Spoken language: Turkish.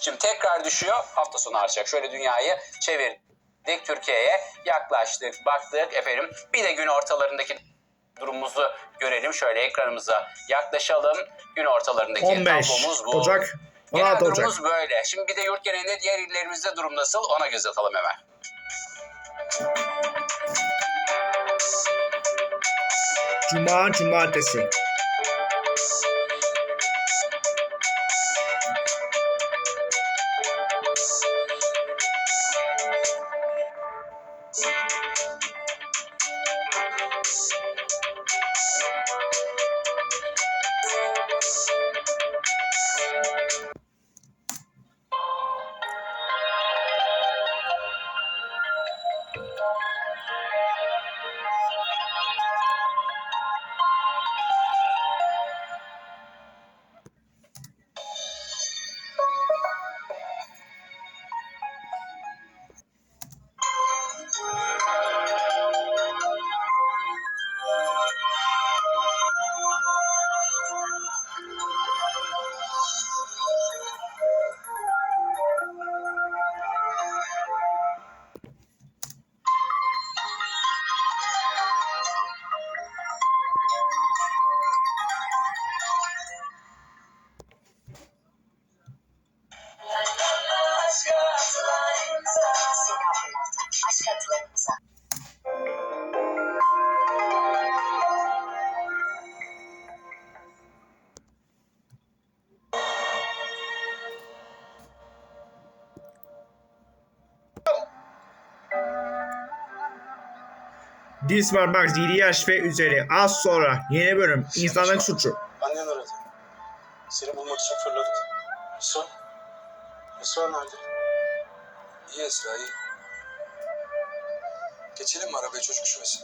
Şimdi tekrar düşüyor. Hafta sonu artacak. Şöyle dünyayı çevirdik Türkiye'ye. Yaklaştık, baktık efendim. Bir de gün ortalarındaki durumumuzu görelim. Şöyle ekranımıza yaklaşalım. Gün ortalarındaki 15 tablomuz bu. Ocak, Genel 16 Ocak. durumumuz böyle. Şimdi bir de yurt genelinde diğer illerimizde durum nasıl ona göz atalım hemen. Cuma, cumartesi. Diz parmak, zili yaş ve üzeri. Az sonra yeni bölüm. İnsanlık suçu. Annen aradı. Seni bulmak için fırladık. Esra? Esra nerede? İyi Esra iyi. Geçelim mi arabaya çocuk üşümesin?